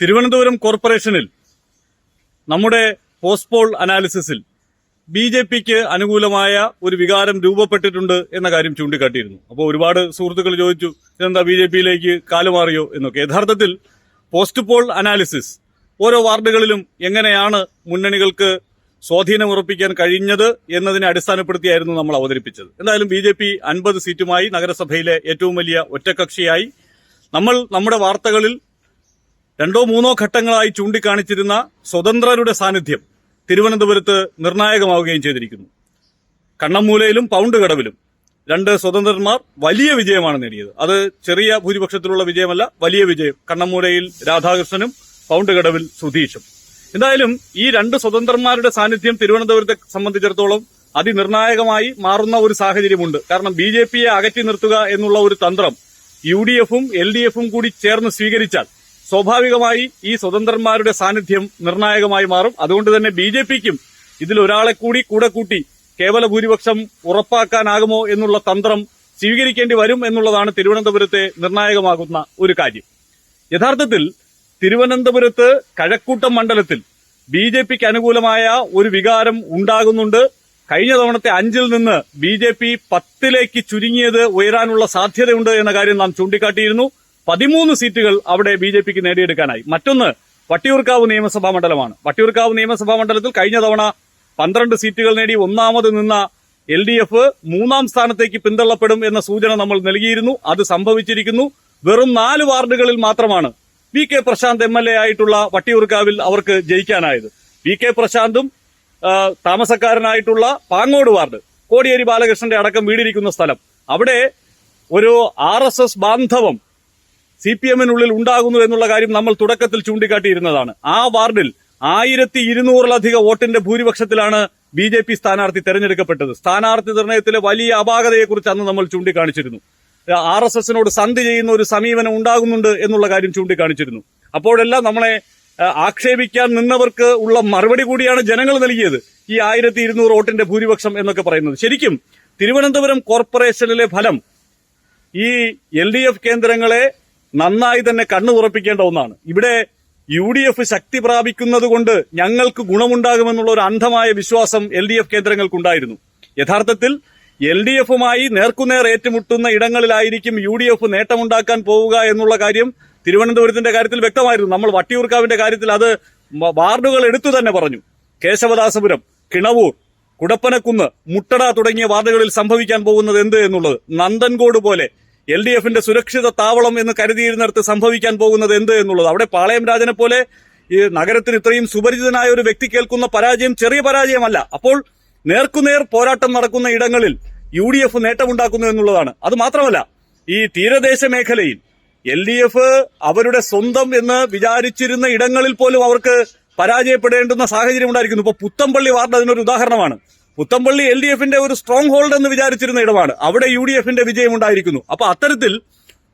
തിരുവനന്തപുരം കോർപ്പറേഷനിൽ നമ്മുടെ പോസ്റ്റ്പോൾ അനാലിസിസിൽ ബി ജെ പിക്ക് അനുകൂലമായ ഒരു വികാരം രൂപപ്പെട്ടിട്ടുണ്ട് എന്ന കാര്യം ചൂണ്ടിക്കാട്ടിയിരുന്നു. അപ്പോൾ ഒരുപാട് സുഹൃത്തുക്കൾ ചോദിച്ചു ഇതെന്താ ബി ജെ പിയിലേക്ക് കാലുമാറിയോ? എന്നൊക്കെ. യഥാർത്ഥത്തിൽ പോസ്റ്റ് പോൾ അനാലിസിസ് ഓരോ വാർഡുകളിലും എങ്ങനെയാണ് മുന്നണികൾക്ക് സ്വാധീനം ഉറപ്പിക്കാൻ കഴിഞ്ഞത് എന്നതിനെ അടിസ്ഥാനപ്പെടുത്തിയായിരുന്നു നമ്മൾ അവതരിപ്പിച്ചത്. എന്തായാലും ബി ജെ പി അൻപത് സീറ്റുമായി നഗരസഭയിലെ ഏറ്റവും വലിയ ഒറ്റക്കക്ഷിയായി. നമ്മൾ നമ്മുടെ വാർത്തകളിൽ രണ്ടോ മൂന്നോ ഘട്ടങ്ങളായി ചൂണ്ടിക്കാണിച്ചിരുന്ന സ്വതന്ത്രരുടെ സാന്നിധ്യം തിരുവനന്തപുരത്ത് നിർണായകമാവുകയും ചെയ്തിരിക്കുന്നു. കണ്ണമ്മൂലയിലും പൗണ്ട് കടവിലും രണ്ട് സ്വതന്ത്രന്മാർ വലിയ വിജയമാണ് നേടിയത്. അത് ചെറിയ ഭൂരിപക്ഷത്തിലുള്ള വിജയമല്ല വലിയ വിജയം. കണ്ണമ്മൂലയിൽ രാധാകൃഷ്ണനും പൗണ്ട് കടവിൽ സുധീഷും. എന്തായാലും ഈ രണ്ട് സ്വതന്ത്രന്മാരുടെ സാന്നിധ്യം തിരുവനന്തപുരത്തെ സംബന്ധിച്ചിടത്തോളം അതിനിർണായകമായി മാറുന്ന ഒരു സാഹചര്യമുണ്ട്. കാരണം ബി ജെ പിയെ അകറ്റി നിർത്തുക എന്നുള്ള ഒരു തന്ത്രം യു ഡി എഫും എൽ ഡി എഫും കൂടി ചേർന്ന് സ്വീകരിച്ചാൽ സ്വാഭാവികമായി ഈ സ്വതന്ത്രന്മാരുടെ സാന്നിധ്യം നിർണായകമായി മാറും. അതുകൊണ്ട് തന്നെ ബി ജെ പിക്കും ഇതിൽ ഒരാളെ കൂടി കൂടെ കൂട്ടി കേവല ഭൂരിപക്ഷം ഉറപ്പാക്കാനാകുമോ എന്നുള്ള തന്ത്രം സ്വീകരിക്കേണ്ടി വരും എന്നുള്ളതാണ് തിരുവനന്തപുരത്തെ നിർണായകമാകുന്ന ഒരു കാര്യം. യഥാർത്ഥത്തിൽ തിരുവനന്തപുരത്ത് കഴക്കൂട്ടം മണ്ഡലത്തിൽ ബി ജെ പിക്ക് അനുകൂലമായ ഒരു വികാരം ഉണ്ടാകുന്നുണ്ട്. കഴിഞ്ഞ തവണത്തെ അഞ്ചിൽ നിന്ന് ബി ജെ പി പത്തിലേക്ക് ചുരുങ്ങിയത് ഉയരാനുള്ള സാധ്യതയുണ്ട് എന്ന കാര്യം നാം ചൂണ്ടിക്കാട്ടിയിരുന്നു. പതിമൂന്ന് സീറ്റുകൾ അവിടെ ബി ജെ പിക്ക് നേടിയെടുക്കാനായി. മറ്റൊന്ന് വട്ടിയൂർക്കാവ് നിയമസഭാ മണ്ഡലമാണ്. വട്ടിയൂർക്കാവ് നിയമസഭാ മണ്ഡലത്തിൽ കഴിഞ്ഞ തവണ പന്ത്രണ്ട് സീറ്റുകൾ നേടി ഒന്നാമത് നിന്ന എൽ ഡി എഫ് മൂന്നാം സ്ഥാനത്തേക്ക് പിന്തള്ളപ്പെടും എന്ന സൂചന നമ്മൾ നൽകിയിരുന്നു. അത് സംഭവിച്ചിരിക്കുന്നു. വെറും നാല് വാർഡുകളിൽ മാത്രമാണ് V K Prashanth M L A ആയിട്ടുള്ള വട്ടിയൂർക്കാവിൽ അവർക്ക് ജയിക്കാനായത്. വി കെ പ്രശാന്തും താമസക്കാരനായിട്ടുള്ള പാങ്ങോട് വാർഡ് കോടിയേരി ബാലകൃഷ്ണന്റെ അടക്കം വീടിരിക്കുന്ന സ്ഥലം. അവിടെ ഒരു ആർ എസ് എസ് ബാന്ധവം സി പി എമ്മിനുള്ളിൽ ഉണ്ടാകുന്നു എന്നുള്ള കാര്യം നമ്മൾ തുടക്കത്തിൽ ചൂണ്ടിക്കാട്ടിയിരുന്നതാണ്. ആ വാർഡിൽ ആയിരത്തി ഇരുന്നൂറിലധികം വോട്ടിന്റെ ഭൂരിപക്ഷത്തിലാണ് ബി ജെ പി സ്ഥാനാർത്ഥി തെരഞ്ഞെടുക്കപ്പെട്ടത്. സ്ഥാനാർത്ഥി നിർണയത്തിലെ വലിയ അപാകതയെക്കുറിച്ച് അന്ന് നമ്മൾ ചൂണ്ടിക്കാണിച്ചിരുന്നു. ആർ എസ് എസിനോട് സന്ധി ചെയ്യുന്ന ഒരു സമീപനം ഉണ്ടാകുന്നുണ്ട് എന്നുള്ള കാര്യം ചൂണ്ടിക്കാണിച്ചിരുന്നു. അപ്പോഴെല്ലാം നമ്മളെ ആക്ഷേപിക്കാൻ നിന്നവർക്ക് ഉള്ള മറുപടി കൂടിയാണ് ജനങ്ങൾ നൽകിയത്. ഈ ആയിരത്തി ഇരുന്നൂറ് വോട്ടിന്റെ ഭൂരിപക്ഷം എന്നൊക്കെ പറയുന്നത്. ശരിക്കും തിരുവനന്തപുരം കോർപ്പറേഷനിലെ ഫലം ഈ എൽ ഡി എഫ് കേന്ദ്രങ്ങളെ നന്നായി തന്നെ കണ്ണു ഉറപ്പിക്കേണ്ട ഒന്നാണ്. ഇവിടെ യു ഡി എഫ് ശക്തി പ്രാപിക്കുന്നത് കൊണ്ട് ഞങ്ങൾക്ക് ഗുണമുണ്ടാകുമെന്നുള്ള ഒരു അന്ധമായ വിശ്വാസം എൽ ഡി എഫ് കേന്ദ്രങ്ങൾക്കുണ്ടായിരുന്നു. യഥാർത്ഥത്തിൽ എൽ ഡി എഫുമായി നേർക്കുനേർ ഏറ്റുമുട്ടുന്ന ഇടങ്ങളിലായിരിക്കും യു ഡി എഫ് നേട്ടമുണ്ടാക്കാൻ പോവുക എന്നുള്ള കാര്യം തിരുവനന്തപുരത്തിന്റെ കാര്യത്തിൽ വ്യക്തമായിരുന്നു. നമ്മൾ വട്ടിയൂർക്കാവിന്റെ കാര്യത്തിൽ അത് വാർഡുകൾ എടുത്തു തന്നെ പറഞ്ഞു. കേശവദാസപുരം കിണവൂർ കുടപ്പനക്കുന്ന് മുട്ടട തുടങ്ങിയ വാർഡുകളിൽ സംഭവിക്കാൻ പോകുന്നത് എന്ത് എന്നുള്ളത് നന്ദൻകോട് പോലെ എൽ ഡി എഫിന്റെ സുരക്ഷിത താവളം എന്ന് കരുതിയിരുന്നിടത്ത് സംഭവിക്കാൻ പോകുന്നത് എന്ത് എന്നുള്ളത്. അവിടെ പാളയം രാജനെ പോലെ ഈ നഗരത്തിന് ഇത്രയും സുപരിചിതനായ ഒരു വ്യക്തി കേൾക്കുന്ന പരാജയം ചെറിയ പരാജയമല്ല. അപ്പോൾ നേർക്കുനേർ പോരാട്ടം നടക്കുന്ന ഇടങ്ങളിൽ യു ഡി എഫ് നേട്ടമുണ്ടാക്കുന്നു എന്നുള്ളതാണ്. അത് മാത്രമല്ല ഈ തീരദേശ മേഖലയിൽ എൽ ഡി എഫ് അവരുടെ സ്വന്തം എന്ന് വിചാരിച്ചിരുന്ന ഇടങ്ങളിൽ പോലും അവർക്ക് പരാജയപ്പെടേണ്ടുന്ന സാഹചര്യം ഉണ്ടായിരിക്കുന്നു. ഇപ്പൊ പുത്തമ്പള്ളി വാർഡ് അതിനൊരു ഉദാഹരണമാണ്. പുത്തമ്പള്ളി എൽ ഡി എഫിന്റെ ഒരു സ്ട്രോങ് ഹോൾഡ് എന്ന് വിചാരിച്ചിരുന്ന ഇടമാണ്. അവിടെ യു ഡി എഫിന്റെ വിജയം ഉണ്ടായിരിക്കുന്നു. അപ്പൊ അത്തരത്തിൽ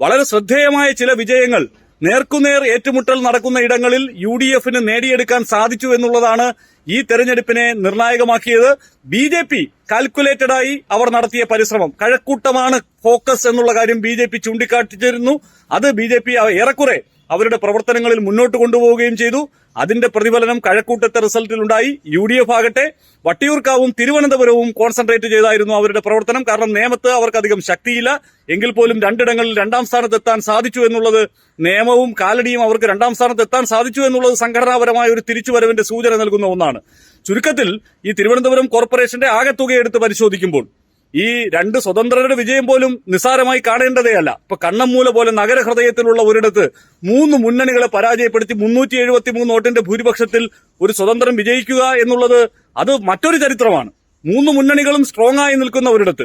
വളരെ ശ്രദ്ധേയമായ ചില വിജയങ്ങൾ നേർക്കുനേർ ഏറ്റുമുട്ടൽ നടക്കുന്ന ഇടങ്ങളിൽ യു ഡി എഫിന് നേടിയെടുക്കാൻ സാധിച്ചു എന്നുള്ളതാണ് ഈ തെരഞ്ഞെടുപ്പിനെ നിർണായകമാക്കിയത്. ബി ജെ പി കാൽക്കുലേറ്റഡായി അവർ നടത്തിയ പരിശ്രമം. കഴക്കൂട്ടമാണ് ഫോക്കസ് എന്നുള്ള കാര്യം ബി ജെ പി ചൂണ്ടിക്കാട്ടിച്ചിരുന്നു. അത് ബി ജെ പി ഏറെക്കുറെ അവരുടെ പ്രവർത്തനങ്ങളിൽ മുന്നോട്ട് കൊണ്ടുപോവുകയും ചെയ്തു. അതിന്റെ പ്രതിഫലനം കഴക്കൂട്ടത്തെ റിസൾട്ടിലുണ്ടായി യു ഡി എഫ് ആകട്ടെ വട്ടിയൂർക്കാവും തിരുവനന്തപുരവും കോൺസെൻട്രേറ്റ് ചെയ്തായിരുന്നു അവരുടെ പ്രവർത്തനം. കാരണം നേമത്ത് അവർക്കധികം ശക്തിയില്ല. എങ്കിൽ പോലും രണ്ടിടങ്ങളിൽ രണ്ടാം സ്ഥാനത്തെത്താൻ സാധിച്ചു എന്നുള്ളത് നിയമവും കാലടിയും അവർക്ക് രണ്ടാം സ്ഥാനത്ത് എത്താൻ സാധിച്ചു എന്നുള്ളത് സംഘടനാപരമായ ഒരു തിരിച്ചുവരവിന്റെ സൂചന നൽകുന്ന ഒന്നാണ്. ചുരുക്കത്തിൽ ഈ തിരുവനന്തപുരം കോർപ്പറേഷന്റെ ആകെത്തുക എടുത്ത് പരിശോധിക്കുമ്പോൾ ഈ രണ്ട് സ്വതന്ത്രരുടെ വിജയം പോലും നിസ്സാരമായി കാണേണ്ടതേ അല്ല. ഇപ്പൊ കണ്ണമ്മൂല പോലെ നഗരഹൃദയത്തിലുള്ള ഒരിടത്ത് മൂന്ന് മുന്നണികളെ പരാജയപ്പെടുത്തി മുന്നൂറ്റി എഴുപത്തി മൂന്ന് വോട്ടിന്റെ ഭൂരിപക്ഷത്തിൽ ഒരു സ്വതന്ത്രം വിജയിക്കുക എന്നുള്ളത് അത് മറ്റൊരു ചരിത്രമാണ്. മൂന്ന് മുന്നണികളും സ്ട്രോങ് ആയി നിൽക്കുന്ന ഒരിടത്ത്.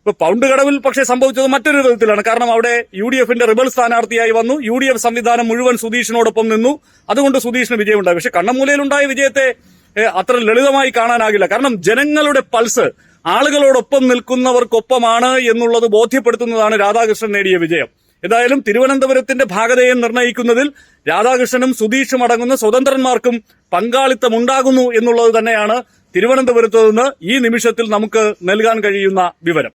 ഇപ്പൊ പൗണ്ട് കടവിൽ പക്ഷേ സംഭവിച്ചത് മറ്റൊരു വിധത്തിലാണ്. കാരണം അവിടെ യു ഡി എഫിന്റെ റിബൽ സ്ഥാനാർത്ഥിയായി വന്നു. യു ഡി എഫ് സംവിധാനം മുഴുവൻ സുധീഷിനോടൊപ്പം നിന്നു. അതുകൊണ്ട് സുധീഷിന് വിജയമുണ്ടായി. പക്ഷെ കണ്ണമൂലയിലുണ്ടായ വിജയത്തെ അത്ര ലളിതമായി കാണാനാകില്ല. കാരണം ജനങ്ങളുടെ പൾസ് ആളുകളോടൊപ്പം നിൽക്കുന്നവർക്കൊപ്പമാണ് എന്നുള്ളത് ബോധ്യപ്പെടുത്തുന്നതാണ് രാധാകൃഷ്ണൻ നേടിയ വിജയം. ഏതായാലും തിരുവനന്തപുരത്തിന്റെ ഭാഗതയെ നിർണയിക്കുന്നതിൽ രാധാകൃഷ്ണനും സുധീഷും അടങ്ങുന്ന സ്വതന്ത്രന്മാർക്കും പങ്കാളിത്തമുണ്ടാകുന്നു എന്നുള്ളത് തന്നെയാണ് തിരുവനന്തപുരത്ത് നിന്ന് ഈ നിമിഷത്തിൽ നമുക്ക് നൽകാൻ കഴിയുന്ന വിവരം.